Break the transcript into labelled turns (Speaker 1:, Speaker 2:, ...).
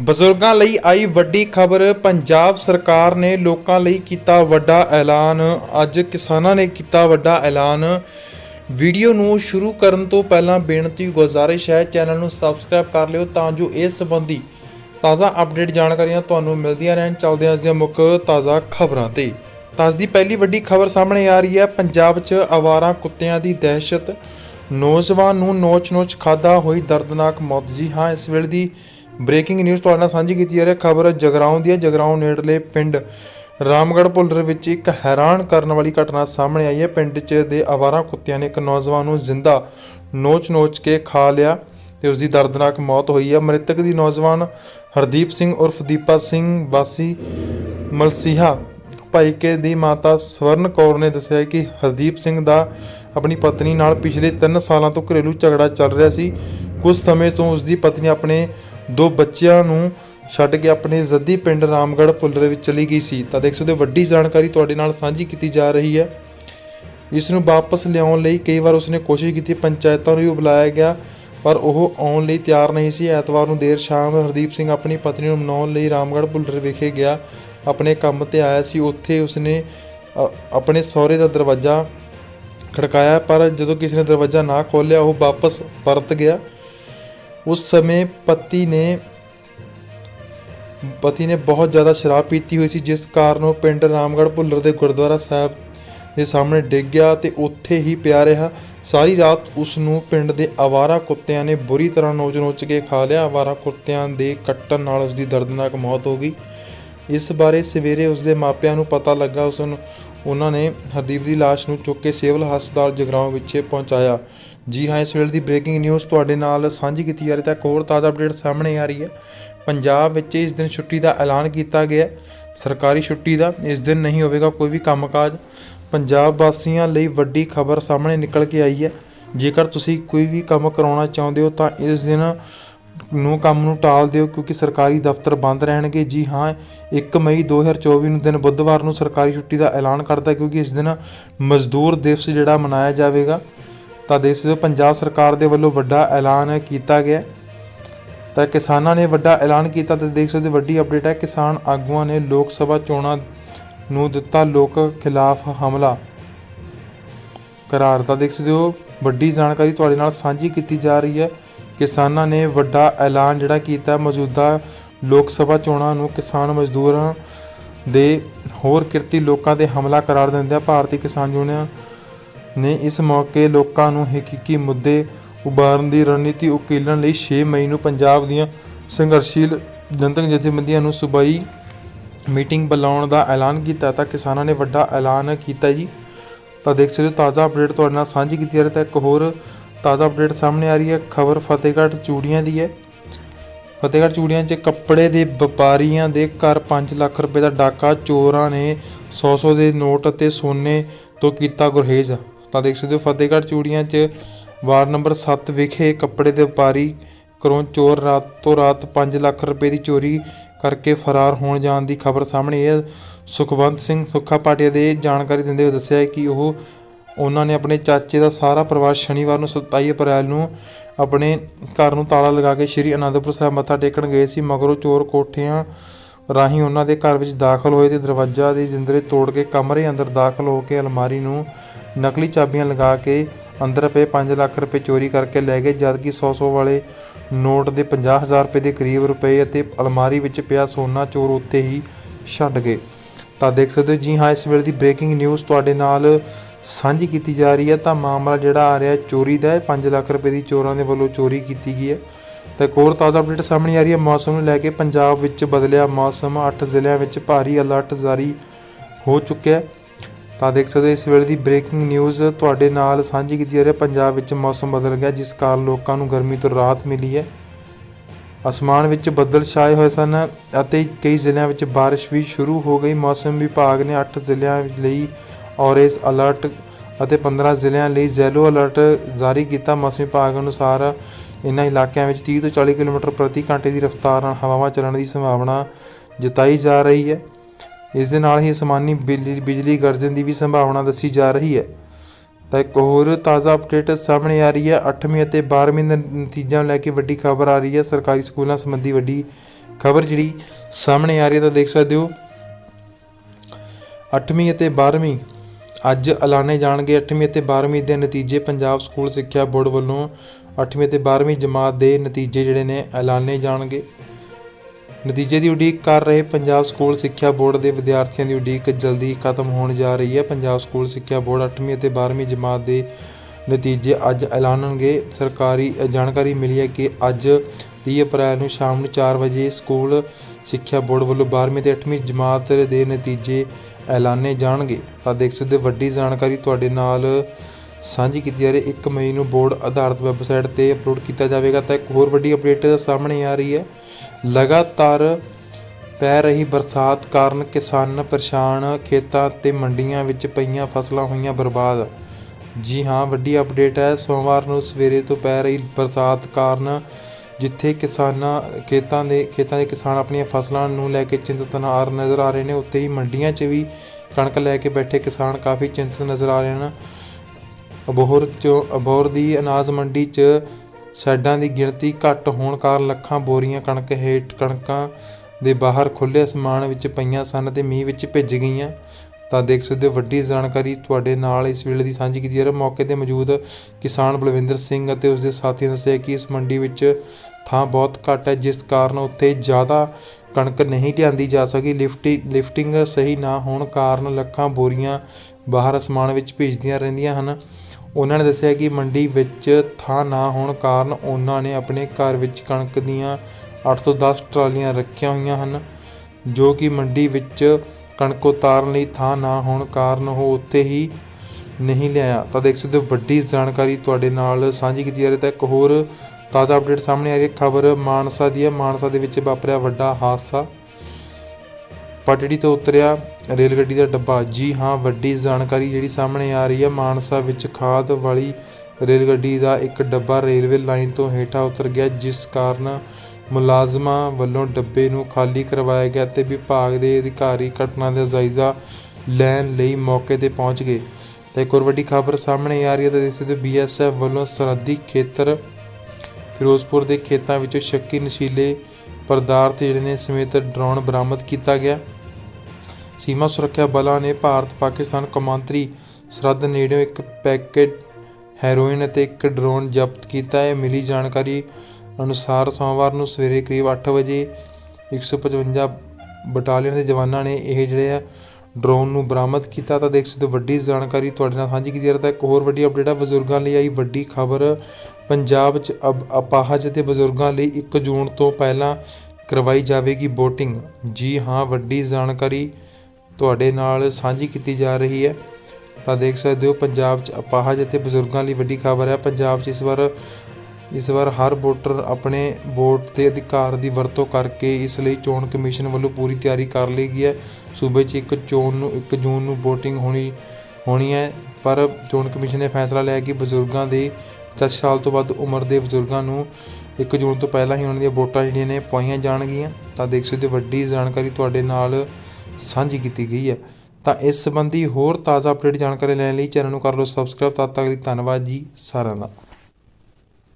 Speaker 1: ਬਜ਼ੁਰਗਾਂ ਲਈ ਆਈ ਵੱਡੀ ਖਬਰ, ਪੰਜਾਬ ਸਰਕਾਰ ਨੇ ਲੋਕਾਂ ਲਈ ਕੀਤਾ ਵੱਡਾ ਐਲਾਨ। ਅੱਜ ਕਿਸਾਨਾਂ ਨੇ ਕੀਤਾ ਵੱਡਾ ਐਲਾਨ। ਵੀਡੀਓ ਨੂੰ ਸ਼ੁਰੂ ਕਰਨ ਤੋਂ ਪਹਿਲਾਂ ਬੇਨਤੀ, ਗੁਜ਼ਾਰਿਸ਼ ਹੈ, ਚੈਨਲ ਨੂੰ ਸਬਸਕ੍ਰਾਈਬ ਕਰ ਲਿਓ ਤਾਂ ਜੋ ਇਸ ਸੰਬੰਧੀ ਤਾਜ਼ਾ ਅਪਡੇਟ ਜਾਣਕਾਰੀਆਂ ਤੁਹਾਨੂੰ ਮਿਲਦੀਆਂ ਰਹਿਣ। ਚੱਲਦੇ ਹਾਂ ਅੱਜ ਦੀਆਂ ਮੁੱਖ ਤਾਜ਼ਾ ਖਬਰਾਂ ਤੇ। ਤਾਂ ਪਹਿਲੀ ਵੱਡੀ ਖਬਰ ਸਾਹਮਣੇ ਆ ਰਹੀ ਹੈ। ਪੰਜਾਬ 'ਚ ਆਵਾਰਾ ਕੁੱਤਿਆਂ ਦੀ ਦਹਿਸ਼ਤ। ਨੌਜਵਾਨ ਨੂੰ ਨੋਚ-ਨੋਚ ਖਾਦਾ ਹੋਈ ਦਰਦਨਾਕ ਮੌਤ। ਜੀ ਹਾਂ, ਇਸ ਵੇਲੇ ਦੀ ਬ੍ਰੇਕਿੰਗ ਨਿਊਜ਼ ਤੁਹਾਡੇ ਨਾਲ ਸਾਂਝੀ ਕੀਤੀ ਜਾ ਰਹੀ ਹੈ। ਖਬਰ ਜਗਰਾਉਂ ਦੀ ਹੈ। ਜਗਰਾਉਂ ਨੇੜਲੇ ਪਿੰਡ ਰਾਮਗੜ੍ਹ ਪੁਲਰ ਵਿੱਚ ਇੱਕ ਹੈਰਾਨ ਕਰਨ ਵਾਲੀ ਘਟਨਾ ਸਾਹਮਣੇ ਆਈ ਹੈ। ਪਿੰਡ 'ਚ ਦੇ ਆਵਾਰਾ ਕੁੱਤਿਆਂ ਨੇ ਇੱਕ ਨੌਜਵਾਨ ਨੂੰ ਜ਼ਿੰਦਾ ਨੋਚ-ਨੋਚ ਕੇ ਖਾ ਲਿਆ ਤੇ ਉਸ ਦੀ ਦਰਦਨਾਕ ਮੌਤ ਹੋਈ ਹੈ। ਮ੍ਰਿਤਕ ਦੀ ਨੌਜਵਾਨ ਹਰਦੀਪ ਸਿੰਘ ਉਰਫ ਦੀਪਾ ਸਿੰਘ ਵਾਸੀ ਮਲਸੀਹਾ ਭਾਈਕੇ ਦੀ ਮਾਤਾ ਸਵਰਨ ਕੌਰ ਨੇ ਦੱਸਿਆ ਕਿ ਹਰਦੀਪ ਸਿੰਘ ਦਾ ਆਪਣੀ ਪਤਨੀ ਨਾਲ ਪਿਛਲੇ 3 ਸਾਲਾਂ ਤੋਂ ਘਰੇਲੂ ਝਗੜਾ ਚੱਲ ਰਿਹਾ ਸੀ। ਕੁਝ ਸਮੇਂ ਤੋਂ ਉਸ ਦੀ ਪਤਨੀ ਆਪਣੇ ਦੋ ਬੱਚਿਆਂ ਨੂੰ ਛੱਡ ਕੇ ਆਪਣੇ ਜ਼ੱਦੀ ਪਿੰਡ ਰਾਮਗੜ੍ਹ ਪੁੱਲਰ ਵਿੱਚ ਚਲੀ ਗਈ ਸੀ। ਤਾਂ ਦੇਖ ਸਕਦੇ ਹੋ, ਵੱਡੀ ਜਾਣਕਾਰੀ ਤੁਹਾਡੇ ਨਾਲ ਸਾਂਝੀ ਕੀਤੀ ਜਾ ਰਹੀ ਹੈ। ਇਸ ਨੂੰ ਵਾਪਸ ਲਿਆਉਣ ਲਈ ਕਈ ਵਾਰ ਉਸਨੇ ਕੋਸ਼ਿਸ਼ ਕੀਤੀ, ਪੰਚਾਇਤਾਂ ਨੂੰ ਵੀ ਬੁਲਾਇਆ ਗਿਆ, ਪਰ ਉਹ ਆਉਣ ਲਈ ਤਿਆਰ ਨਹੀਂ ਸੀ। ਐਤਵਾਰ ਨੂੰ ਦੇਰ ਸ਼ਾਮ ਹਰਦੀਪ ਸਿੰਘ ਆਪਣੀ ਪਤਨੀ ਨੂੰ ਮਨਾਉਣ ਲਈ ਰਾਮਗੜ੍ਹ ਪੁੱਲਰ ਵਿਖੇ ਗਿਆ, ਆਪਣੇ ਕੰਮ ਤੇ ਆਇਆ ਸੀ। ਉੱਥੇ ਉਸਨੇ ਆਪਣੇ ਸਹੁਰੇ ਦਾ ਦਰਵਾਜ਼ਾ ਖੜਕਾਇਆ, ਪਰ ਜਦੋਂ ਕਿਸੇ ਨੇ ਦਰਵਾਜ਼ਾ ਨਾ ਖੋਲ੍ਹਿਆ, ਉਹ ਵਾਪਸ ਪਰਤ ਗਿਆ। ਉਸ ਸਮੇਂ ਪਤੀ ਨੇ ਪਤੀ ਨੇ ਬਹੁਤ ਜ਼ਿਆਦਾ ਸ਼ਰਾਬ ਪੀਤੀ ਹੋਈ ਸੀ, ਜਿਸ ਕਾਰਨ ਉਹ ਪਿੰਡ ਰਾਮਗੜ੍ਹ ਭੁੱਲਰ ਦੇ ਗੁਰਦੁਆਰਾ ਸਾਹਿਬ ਦੇ ਸਾਹਮਣੇ ਡਿੱਗ ਗਿਆ ਤੇ ਉੱਥੇ ਹੀ ਪਿਆ ਰਿਹਾ। ਸਾਰੀ ਰਾਤ ਉਸ ਨੂੰ ਪਿੰਡ ਦੇ ਆਵਾਰਾ ਕੁੱਤਿਆਂ ਨੇ ਬੁਰੀ ਤਰ੍ਹਾਂ ਨੋਚ-ਨੋਚ ਕੇ ਖਾ ਲਿਆ। ਆਵਾਰਾ ਕੁੱਤਿਆਂ ਦੇ ਕੱਟਣ ਨਾਲ ਉਸ ਦੀ ਦਰਦਨਾਕ ਮੌਤ ਹੋ ਗਈ। ਇਸ ਬਾਰੇ ਸਵੇਰੇ ਉਸ ਦੇ ਮਾਪਿਆਂ ਨੂੰ ਪਤਾ ਲੱਗਾ। ਉਸ ਨੂੰ ਉਹਨਾਂ ਨੇ ਹਰਦੀਪ ਦੀ ਲਾਸ਼ ਨੂੰ ਚੁੱਕ ਕੇ ਸਿਵਲ ਹਸਪਤਾਲ ਜਗਰਾਉਂ ਵਿੱਚ ਪਹੁੰਚਾਇਆ। ਜੀ ਹਾਂ, ਇਸ ਵੇਲੇ ਦੀ ਬ੍ਰੇਕਿੰਗ ਨਿਊਜ਼ ਤੁਹਾਡੇ ਨਾਲ ਸਾਂਝੀ ਕੀਤੀ ਜਾ ਰਹੀ ਹੈ ਤਾਂ ਇੱਕ ਹੋਰ ਤਾਜ਼ਾ ਅਪਡੇਟ ਸਾਹਮਣੇ ਆ ਰਹੀ ਹੈ। ਪੰਜਾਬ ਵਿੱਚ ਇਸ ਦਿਨ ਛੁੱਟੀ ਦਾ ਐਲਾਨ ਕੀਤਾ ਗਿਆ ਸਰਕਾਰੀ ਛੁੱਟੀ ਦਾ ਇਸ ਦਿਨ ਨਹੀਂ ਹੋਵੇਗਾ ਕੋਈ ਵੀ ਕੰਮਕਾਜ। ਪੰਜਾਬ ਵਾਸੀਆਂ ਲਈ ਵੱਡੀ ਖਬਰ ਸਾਹਮਣੇ ਨਿਕਲ ਕੇ ਆਈ ਹੈ। ਜੇਕਰ ਤੁਸੀਂ ਕੋਈ ਵੀ ਕੰਮ ਕਰਾਉਣਾ ਚਾਹੁੰਦੇ ਹੋ ਤਾਂ ਇਸ ਦਿਨ ਨੂੰ ਕੰਮ ਨੂੰ ਟਾਲ ਦਿਓ ਕਿਉਂਕਿ ਸਰਕਾਰੀ ਦਫ਼ਤਰ ਬੰਦ ਰਹਿਣਗੇ। ਜੀ ਹਾਂ 1 ਮਈ 2024 ਨੂੰ ਦਿਨ ਬੁੱਧਵਾਰ ਨੂੰ ਸਰਕਾਰੀ ਛੁੱਟੀ ਦਾ ਐਲਾਨ ਕਰਦਾ ਕਿਉਂਕਿ ਇਸ ਦਿਨ ਮਜ਼ਦੂਰ ਦਿਵਸ ਜਿਹੜਾ ਮਨਾਇਆ ਜਾਵੇਗਾ। ਤਾਂ ਦੇਖ ਸਕਦੇ ਹੋ, ਪੰਜਾਬ ਸਰਕਾਰ ਦੇ ਵੱਲੋਂ ਵੱਡਾ ਐਲਾਨ ਕੀਤਾ ਗਿਆ। ਤਾਂ ਕਿਸਾਨਾਂ ਨੇ ਵੱਡਾ ਐਲਾਨ ਕੀਤਾ ਤੇ ਦੇਖ ਸਕਦੇ ਹੋ, ਵੱਡੀ ਅਪਡੇਟ ਹੈ, ਕਿਸਾਨ ਆਗੂਆਂ ਨੇ ਲੋਕ ਸਭਾ ਚੋਣਾਂ ਨੂੰ ਦਿੱਤਾ ਲੋਕ ਖਿਲਾਫ ਹਮਲਾ। ਕਰਾਰ ਤਾਂ ਦੇਖ ਸਕਦੇ ਹੋ, ਵੱਡੀ ਜਾਣਕਾਰੀ ਤੁਹਾਡੇ ਨਾਲ ਸਾਂਝੀ ਕੀਤੀ ਜਾ ਰਹੀ ਹੈ। ਕਿਸਾਨਾਂ ਨੇ ਵੱਡਾ ਐਲਾਨ ਜਿਹੜਾ ਕੀਤਾ ਮੌਜੂਦਾ ਲੋਕ ਸਭਾ ਚੋਣਾਂ ਨੂੰ ਕਿਸਾਨ ਮਜ਼ਦੂਰਾਂ ਦੇ ਹੋਰ ਕਿਰਤੀ ਲੋਕਾਂ ਤੇ ਹਮਲਾ ਕਰਾਰ ਦਿੰਦਿਆਂ ਭਾਰਤੀ ਕਿਸਾਨ ਯੂਨੀਅਨ ਨੇ ਇਸ ਮੌਕੇ ਲੋਕਾਂ ਨੂੰ ਹਕੀਕੀ ਮੁੱਦੇ ਉਭਾਰਨ ਦੀ ਰਣਨੀਤੀ ਉਕੀਲਣ ਲਈ 6 ਮਈ ਨੂੰ ਪੰਜਾਬ ਦੀਆਂ ਸੰਘਰਸ਼ੀਲ ਜਨਤਕ ਜਥੇਬੰਦੀਆਂ ਨੂੰ ਸੂਬਾਈ ਮੀਟਿੰਗ ਬੁਲਾਉਣ ਦਾ ਐਲਾਨ ਕੀਤਾ ਤਾਂ ਕਿਸਾਨਾਂ ਨੇ ਵੱਡਾ ਐਲਾਨ ਕੀਤਾ ਜੀ। ਤਾਂ ਦੇਖ ਸਕਦੇ ਹੋ, ਤਾਜ਼ਾ ਅਪਡੇਟ ਤੁਹਾਡੇ ਨਾਲ ਸਾਂਝੀ ਕੀਤੀ ਜਾ ਰਹੀ ਹੈ ਇੱਕ ਹੋਰ ਤਾਜ਼ਾ ਅਪਡੇਟ ਸਾਹਮਣੇ ਆ ਰਹੀ ਹੈ। ਖਬਰ ਫਤਿਹਗੜ੍ਹ ਚੂੜੀਆਂ ਦੀ ਹੈ। ਫਤਿਹਗੜ੍ਹ ਚੂੜੀਆਂ 'ਚ ਕੱਪੜੇ ਦੇ ਵਪਾਰੀਆਂ ਦੇ ਘਰ 5 ਲੱਖ ਰੁਪਏ ਦਾ ਡਾਕਾ, ਚੋਰਾਂ ਨੇ 100-100 ਦੇ ਨੋਟ ਅਤੇ ਸੋਨੇ ਤੋਂ ਕੀਤਾ ਗੁਰਹੇਜ਼। ਤਾਂ ਦੇਖ ਸਕਦੇ ਹੋ, ਫਤਿਹਗੜ੍ਹ ਚੂੜੀਆਂ 'ਚ ਵਾਰਡ ਨੰਬਰ 7 ਵਿਖੇ ਕੱਪੜੇ ਦੇ ਵਪਾਰੀ ਘਰੋਂ ਚੋਰ ਰਾਤ ਤੋਂ ਰਾਤ 5 ਲੱਖ ਰੁਪਏ ਦੀ ਚੋਰੀ ਕਰਕੇ ਫਰਾਰ ਹੋਣ ਜਾਣ ਦੀ ਖਬਰ ਸਾਹਮਣੇ ਹੈ। ਸੁਖਵੰਤ ਸਿੰਘ ਸੁੱਖਾ ਪਾਟਿਆ ਦੇ ਜਾਣਕਾਰੀ ਦਿੰਦੇ ਹੋਏ ਦੱਸਿਆ ਹੈ ਕਿ ਉਹ ਉਹਨਾਂ ਨੇ ਆਪਣੇ ਚਾਚੇ ਦਾ ਸਾਰਾ ਪਰਿਵਾਰ ਸ਼ਨੀਵਾਰ ਨੂੰ 27 ਅਪ੍ਰੈਲ ਨੂੰ ਆਪਣੇ ਘਰ ਨੂੰ ਤਾਲਾ ਲਗਾ ਕੇ ਸ਼੍ਰੀ ਅਨੰਦਪੁਰ ਸਾਹਿਬ ਮੱਥਾ ਟੇਕਣ ਗਏ ਸੀ। ਮਗਰੋਂ ਚੋਰ ਕੋਠਿਆਂ ਰਾਹੀਂ ਉਹਨਾਂ ਦੇ ਘਰ ਵਿੱਚ ਦਾਖਲ ਹੋਏ ਤੇ ਦਰਵਾਜ਼ਾ ਦੇ ਜਿੰਦਰੇ ਤੋੜ ਕੇ ਕਮਰੇ ਅੰਦਰ ਦਾਖਲ ਹੋ ਕੇ ਅਲਮਾਰੀ ਨੂੰ ਨਕਲੀ ਚਾਬੀਆਂ ਲਗਾ ਕੇ ਅੰਦਰ ਪਏ 5 ਲੱਖ ਰੁਪਏ ਚੋਰੀ ਕਰਕੇ ਲੈ ਗਏ, ਜਦਕਿ 100-100 ਵਾਲੇ ਨੋਟ ਦੇ 50000 ਰੁਪਏ ਦੇ ਕਰੀਬ ਰੁਪਏ ਅਤੇ ਅਲਮਾਰੀ ਵਿੱਚ ਪਿਆ ਸੋਨਾ ਚੋਰ ਉੱਤੇ ਹੀ ਛੱਡ ਗਏ। ਤਾਂ ਦੇਖ ਸਕਦੇ ਹੋ, ਜੀ ਹਾਂ, ਇਸ ਵੇਲੇ ਦੀ ਬ੍ਰੇਕਿੰਗ ਨਿਊਜ਼ ਤੁਹਾਡੇ ਨਾਲ ਸਾਂਝੀ ਕੀਤੀ ਜਾ ਰਹੀ ਹੈ, ਤਾਂ ਮਾਮਲਾ ਜਿਹੜਾ ਆ ਰਿਹਾ ਚੋਰੀ ਦਾ ਹੈ। 5 ਲੱਖ ਰੁਪਏ ਦੀ ਚੋਰਾਂ ਦੇ ਵੱਲੋਂ ਚੋਰੀ ਕੀਤੀ ਗਈ ਹੈ। ਤਾਂ ਇੱਕ ਹੋਰ ਤਾਜ਼ਾ ਅਪਡੇਟ ਸਾਹਮਣੇ ਆ ਰਹੀ ਹੈ। ਮੌਸਮ ਨੂੰ ਲੈ ਕੇ ਪੰਜਾਬ ਵਿੱਚ ਬਦਲਿਆ ਮੌਸਮ। 8 ਜ਼ਿਲ੍ਹਿਆਂ ਵਿੱਚ ਭਾਰੀ ਅਲਰਟ ਜਾਰੀ ਹੋ ਚੁੱਕਿਆ ਤਾਂ ਦੇਖ ਸਕਦੇ ਹੋ, ਇਸ ਵੇਲੇ ਦੀ ਬ੍ਰੇਕਿੰਗ ਨਿਊਜ਼ ਤੁਹਾਡੇ ਨਾਲ ਸਾਂਝੀ ਕੀਤੀ ਜਾ ਰਹੀ ਹੈ। ਪੰਜਾਬ ਵਿੱਚ ਮੌਸਮ ਬਦਲ ਗਿਆ, ਜਿਸ ਕਾਰਨ ਲੋਕਾਂ ਨੂੰ ਗਰਮੀ ਤੋਂ ਰਾਹਤ ਮਿਲੀ ਹੈ। ਅਸਮਾਨ ਵਿੱਚ ਬੱਦਲ ਛਾਏ ਹੋਏ ਸਨ ਅਤੇ ਕਈ ਜ਼ਿਲ੍ਹਿਆਂ ਵਿੱਚ ਬਾਰਿਸ਼ ਵੀ ਸ਼ੁਰੂ ਹੋ ਗਈ। ਮੌਸਮ ਵਿਭਾਗ ਨੇ 8 ਜ਼ਿਲ੍ਹਿਆਂ ਲਈ ਔਰੇਂਜ ਅਲਰਟ ਅਤੇ 15 ਜ਼ਿਲ੍ਹਿਆਂ ਲਈ ਯੈਲੋ ਅਲਰਟ ਜਾਰੀ ਕੀਤਾ। ਮੌਸਮ ਵਿਭਾਗ ਅਨੁਸਾਰ ਇਨ੍ਹਾਂ ਇਲਾਕਿਆਂ ਵਿੱਚ 30 ਤੋਂ 40 ਕਿਲੋਮੀਟਰ ਪ੍ਰਤੀ ਘੰਟੇ ਦੀ ਰਫ਼ਤਾਰ ਨਾਲ ਹਵਾਵਾਂ ਚੱਲਣ ਦੀ ਸੰਭਾਵਨਾ ਜਤਾਈ ਜਾ ਰਹੀ ਹੈ। ਇਸ ਦੇ ਨਾਲ ਹੀ ਅਸਮਾਨੀ ਬਿਜਲੀ ਬਿਜਲੀ ਗਰਜਣ ਦੀ ਵੀ ਸੰਭਾਵਨਾ ਦੱਸੀ ਜਾ ਰਹੀ ਹੈ। ਤਾਂ ਇੱਕ ਹੋਰ ਤਾਜ਼ਾ ਅਪਡੇਟ ਸਾਹਮਣੇ ਆ ਰਹੀ ਹੈ। 8ਵੀਂ ਅਤੇ 12ਵੀਂ ਦੇ ਨਤੀਜਿਆਂ ਨੂੰ ਲੈ ਕੇ ਵੱਡੀ ਖਬਰ ਆ ਰਹੀ ਹੈ। ਸਰਕਾਰੀ ਸਕੂਲਾਂ ਸੰਬੰਧੀ ਵੱਡੀ ਖਬਰ ਜਿਹੜੀ ਸਾਹਮਣੇ ਆ ਰਹੀ ਹੈ, ਤਾਂ ਦੇਖ ਸਕਦੇ ਹੋ। 8ਵੀਂ ਅਤੇ 12ਵੀਂ ਅੱਜ ਐਲਾਨੇ ਜਾਣਗੇ 8ਵੀਂ ਅਤੇ 12ਵੀਂ ਦੇ ਨਤੀਜੇ। ਪੰਜਾਬ ਸਕੂਲ ਸਿੱਖਿਆ ਬੋਰਡ ਵੱਲੋਂ 8ਵੀਂ ਅਤੇ 12ਵੀਂ ਜਮਾਤ ਦੇ ਨਤੀਜੇ ਜਿਹੜੇ ਨੇ ਐਲਾਨੇ ਜਾਣਗੇ। ਨਤੀਜੇ ਦੀ ਉਡੀਕ ਕਰ ਰਹੇ ਪੰਜਾਬ ਸਕੂਲ ਸਿੱਖਿਆ ਬੋਰਡ ਦੇ ਵਿਦਿਆਰਥੀਆਂ ਦੀ ਉਡੀਕ ਜਲਦੀ ਖਤਮ ਹੋਣ ਜਾ ਰਹੀ ਹੈ। ਪੰਜਾਬ ਸਕੂਲ ਸਿੱਖਿਆ ਬੋਰਡ 8ਵੀਂ ਅਤੇ 12ਵੀਂ ਜਮਾਤ ਦੇ ਨਤੀਜੇ ਅੱਜ ਐਲਾਨਣਗੇ। ਸਰਕਾਰੀ ਜਾਣਕਾਰੀ ਮਿਲੀ ਹੈ ਕਿ ਅੱਜ 30 ਅਪ੍ਰੈਲ ਨੂੰ ਸ਼ਾਮ ਨੂੰ 4 ਵਜੇ ਸਕੂਲ ਸਿੱਖਿਆ ਬੋਰਡ ਵੱਲੋਂ 12ਵੀਂ ਤੇ 8ਵੀਂ ਜਮਾਤ ਦੇ ਨਤੀਜੇ ਐਲਾਨੇ ਜਾਣਗੇ। ਤਾਂ ਦੇਖ ਸਕਦੇ ਹੋ, ਵੱਡੀ ਜਾਣਕਾਰੀ ਤੁਹਾਡੇ ਨਾਲ ਸਾਂਝੀ ਕੀਤੀ ਜਾ ਰਹੀ ਹੈ। 1 ਮਈ ਨੂੰ ਬੋਰਡ ਆਧਾਰਿਤ ਵੈਬਸਾਈਟ ਤੇ ਅਪਲੋਡ ਕੀਤਾ ਜਾਵੇਗਾ। ਤਾਂ ਇੱਕ ਹੋਰ ਵੱਡੀ ਅਪਡੇਟ ਸਾਹਮਣੇ ਆ ਰਹੀ ਹੈ। ਲਗਾਤਾਰ ਪੈ ਰਹੀ ਬਰਸਾਤ ਕਾਰਨ ਕਿਸਾਨ ਪਰੇਸ਼ਾਨ, ਖੇਤਾਂ ਤੇ ਮੰਡੀਆਂ ਵਿੱਚ ਪਈਆਂ ਫਸਲਾਂ ਹੋਈਆਂ ਬਰਬਾਦ। ਜੀ ਹਾਂ, ਵੱਡੀ ਅਪਡੇਟ ਹੈ। ਸੋਮਵਾਰ ਨੂੰ ਸਵੇਰੇ ਤੋਂ ਪੈ ਰਹੀ ਬਰਸਾਤ ਕਾਰਨ ਜਿੱਥੇ ਕਿਸਾਨਾਂ, ਖੇਤਾਂ ਦੇ ਖੇਤਾਂ ਦੇ ਕਿਸਾਨ ਆਪਣੀਆਂ ਫਸਲਾਂ ਨੂੰ ਲੈ ਕੇ ਚਿੰਤਤ ਨਜ਼ਰ ਆ ਰਹੇ ਨੇ, ਉੱਥੇ ਹੀ ਮੰਡੀਆਂ 'ਚ ਵੀ ਕਣਕ ਲੈ ਕੇ ਬੈਠੇ ਕਿਸਾਨ ਕਾਫੀ ਚਿੰਤਤ ਨਜ਼ਰ ਆ ਰਹੇ ਹਨ। ਅਬੋਹਰ ਚੋਂ, ਅਬੋਹਰ ਦੀ ਅਨਾਜ ਮੰਡੀ 'ਚ ਸ਼ੈੱਡਾਂ ਦੀ ਗਿਣਤੀ ਘੱਟ ਹੋਣ ਕਾਰਨ ਲੱਖਾਂ ਬੋਰੀਆਂ ਕਣਕ ਹੇਠ ਕਣਕਾਂ ਦੇ ਬਾਹਰ ਖੁੱਲੇ ਅਸਮਾਨ ਵਿੱਚ ਪਈਆਂ ਸਨ ਤੇ ਮੀਂਹ ਵਿੱਚ ਭਿੱਜ ਗਈਆਂ। ਤਾਂ ਦੇਖ ਸਕਦੇ ਹੋ ਵੱਡੀ ਜਾਣਕਾਰੀ ਤੁਹਾਡੇ ਨਾਲ ਇਸ ਵੇਲੇ ਦੀ ਸਾਂਝੀ ਕੀਤੀ ਜਾ ਰਹੀ ਹੈ। ਮੌਕੇ ਤੇ ਮੌਜੂਦ ਕਿਸਾਨ ਬਲਵਿੰਦਰ ਸਿੰਘ ਅਤੇ ਉਸ ਦੇ ਸਾਥੀਆਂ ਨੇ ਦੱਸਿਆ ਕਿ ਇਸ ਮੰਡੀ ਵਿੱਚ ਥਾਂ ਬਹੁਤ ਘੱਟ ਹੈ, ਜਿਸ ਕਾਰਨ ਉੱਥੇ ਜ਼ਿਆਦਾ ਕਣਕ ਨਹੀਂ ਲਿਆਂਦੀ ਜਾ ਸਕੀ। ਲਿਫਟੀ, ਲਿਫਟਿੰਗ ਸਹੀ ਨਾ ਹੋਣ ਕਾਰਨ ਲੱਖਾਂ ਬੋਰੀਆਂ ਬਾਹਰ ਅਸਮਾਨ ਵਿੱਚ ਭੇਜਦੀਆਂ ਰਹਿੰਦੀਆਂ ਹਨ। ਉਹਨਾਂ ਨੇ ਦੱਸਿਆ ਕਿ ਮੰਡੀ ਵਿੱਚ ਥਾਂ ਨਾ ਹੋਣ ਕਾਰਨ ਉਹਨਾਂ ਨੇ ਆਪਣੇ ਘਰ ਵਿੱਚ ਕਣਕ ਦੀਆਂ 8 ਤੋਂ 10 ਟਰਾਲੀਆਂ ਰੱਖੀਆਂ ਹੋਈਆਂ ਹਨ, ਜੋ ਕਿ ਮੰਡੀ ਵਿੱਚ ਕਣਕ ਉਤਾਰਨ ਲਈ ਥਾਂ ਨਾ ਹੋਣ ਕਾਰਨ ਉਹ ਉੱਥੇ ਹੀ ਨਹੀਂ ਲਿਆਇਆ। ਤਾਂ ਦੇਖ ਸਕਦੇ ਹੋ, ਵੱਡੀ ਜਾਣਕਾਰੀ ਤੁਹਾਡੇ ਨਾਲ ਸਾਂਝੀ ਕੀਤੀ ਜਾ ਰਹੀ ਤਾਂ ਇੱਕ ਹੋਰ ਤਾਜ਼ਾ ਅਪਡੇਟ ਸਾਹਮਣੇ ਆ ਰਹੀ ਹੈ। ਖਬਰ ਮਾਨਸਾ ਦੀ ਹੈ। ਮਾਨਸਾ ਦੇ ਵਿੱਚ ਵਾਪਰਿਆ ਵੱਡਾ ਹਾਦਸਾ। ਪਟੜੀ ਤੋਂ ਉਤਰਿਆ ਰੇਲ ਗੱਡੀ ਦਾ ਡੱਬਾ। ਜੀ ਹਾਂ, ਵੱਡੀ ਜਾਣਕਾਰੀ ਜਿਹੜੀ ਸਾਹਮਣੇ ਆ ਰਹੀ ਹੈ। ਮਾਨਸਾ ਵਿੱਚ ਖਾਦ ਵਾਲੀ ਰੇਲ ਗੱਡੀ ਦਾ ਇੱਕ ਡੱਬਾ ਰੇਲਵੇ ਲਾਈਨ ਤੋਂ ਹੇਠਾਂ ਉਤਰ ਗਿਆ, ਜਿਸ ਕਾਰਨ ਮੁਲਾਜ਼ਮਾਂ ਵੱਲੋਂ ਡੱਬੇ ਨੂੰ ਖਾਲੀ ਕਰਵਾਇਆ ਗਿਆ ਅਤੇ ਵਿਭਾਗ ਦੇ ਅਧਿਕਾਰੀ ਘਟਨਾ ਦਾ ਜਾਇਜ਼ਾ ਲੈਣ ਲਈ ਮੌਕੇ ਤੇ ਪਹੁੰਚ ਗਏ। ਤੇ ਇੱਕ ਹੋਰ ਵੱਡੀ ਖਬਰ ਸਾਹਮਣੇ ਆ ਰਹੀ ਹੈ, ਤਾਂ ਇਸ ਦੇ ਬੀਐਸਐਫ ਵੱਲੋਂ ਸਰਹੱਦੀ ਖੇਤਰ ਫਿਰੋਜ਼ਪੁਰ ਦੇ ਖੇਤਾਂ ਵਿੱਚੋਂ ਸ਼ੱਕੀ ਨਸ਼ੀਲੇ ਪਦਾਰਥ ਜਿਹੜੇ ਨੇ ਸਮੇਤ ਡਰੋਨ ਬਰਾਮਦ ਕੀਤਾ ਗਿਆ। ਸੀਮਾ ਸੁਰੱਖਿਆ ਬਲਾਂ ਨੇ ਭਾਰਤ ਪਾਕਿਸਤਾਨ ਕੌਮਾਂਤਰੀ ਸਰਹੱਦ ਨੇੜਿਓਂ ਇੱਕ ਪੈਕੇਟ ਹੈਰੋਇਨ ਅਤੇ ਇੱਕ ਡਰੋਨ ਜ਼ਬਤ ਕੀਤਾ। ਹੈ ਮਿਲੀ ਜਾਣਕਾਰੀ ਅਨੁਸਾਰ ਸੋਮਵਾਰ ਨੂੰ ਸਵੇਰੇ ਕਰੀਬ 8 ਵਜੇ 155 ਬਟਾਲੀਅਨ ਦੇ ਜਵਾਨਾਂ ਨੇ ਇਹ ਜਿਹੜੇ ਆ ਡਰੋਨ ਨੂੰ ਬਰਾਮਦ ਕੀਤਾ। ਤਾਂ ਦੇਖ ਸਕਦੇ ਹੋ, ਵੱਡੀ ਜਾਣਕਾਰੀ ਤੁਹਾਡੇ ਨਾਲ ਸਾਂਝੀ ਕੀਤੀ ਜਾ ਰਹੀ ਹੈ। ਇੱਕ ਹੋਰ ਵੱਡੀ ਅਪਡੇਟ ਹੈ ਬਜ਼ੁਰਗਾਂ ਲਈ ਆਈ ਵੱਡੀ ਖਬਰ। ਪੰਜਾਬ 'ਚ ਅਬ ਅਪਾਹਜ ਅਤੇ ਬਜ਼ੁਰਗਾਂ ਲਈ 1 ਜੂਨ ਤੋਂ ਪਹਿਲਾਂ ਕਰਵਾਈ ਜਾਵੇਗੀ VOTING ਜੀ ਹਾਂ, ਵੱਡੀ ਜਾਣਕਾਰੀ ਤੁਹਾਡੇ ਨਾਲ ਸਾਂਝੀ ਕੀਤੀ ਜਾ ਰਹੀ ਹੈ। ਤਾਂ ਦੇਖ ਸਕਦੇ ਹੋ, ਪੰਜਾਬ 'ਚ ਅਪਾਹਜ ਅਤੇ ਬਜ਼ੁਰਗਾਂ ਲਈ ਵੱਡੀ ਖਬਰ ਹੈ। ਪੰਜਾਬ 'ਚ ਇਸ ਵਾਰ ਇਸ ਵਾਰ ਹਰ ਵੋਟਰ ਆਪਣੇ ਵੋਟ ਦੇ ਅਧਿਕਾਰ ਦੀ ਵਰਤੋਂ ਕਰਕੇ ਇਸ ਲਈ ਚੋਣ ਕਮਿਸ਼ਨ ਵੱਲੋਂ ਪੂਰੀ ਤਿਆਰੀ ਕਰ ਲਈ ਗਈ ਹੈ। ਸੂਬੇ 'ਚ ਇੱਕ ਚੋਣ ਨੂੰ 1 ਜੂਨ ਨੂੰ VOTING ਹੋਣੀ ਹੋਣੀ ਹੈ। ਪਰ ਚੋਣ ਕਮਿਸ਼ਨ ਨੇ ਫੈਸਲਾ ਲਿਆ ਕਿ ਬਜ਼ੁਰਗਾਂ ਦੇ 50 ਸਾਲ ਤੋਂ ਵੱਧ ਉਮਰ ਦੇ ਬਜ਼ੁਰਗਾਂ ਨੂੰ 1 ਜੂਨ ਤੋਂ ਪਹਿਲਾਂ ਹੀ ਉਹਨਾਂ ਦੀਆਂ ਵੋਟਾਂ ਜਿਹੜੀਆਂ ਨੇ ਪਾਈਆਂ ਜਾਣਗੀਆਂ। ਤਾਂ ਦੇਖ ਸਕਦੇ ਹੋ, ਵੱਡੀ ਜਾਣਕਾਰੀ ਤੁਹਾਡੇ ਨਾਲ ਸਾਂਝੀ ਕੀਤੀ ਗਈ ਹੈ। ਤਾਂ ਇਸ ਸੰਬੰਧੀ ਹੋਰ ਤਾਜ਼ਾ ਅਪਡੇਟ ਜਾਣਕਾਰੀ ਲੈਣ ਲਈ ਚੈਨਲ ਨੂੰ ਕਰ ਲਓ ਸਬਸਕ੍ਰਾਈਬ ਤਦ ਤੱਕ ਲਈ ਧੰਨਵਾਦ ਜੀ। ਸਾਰਿਆਂ ਦਾ।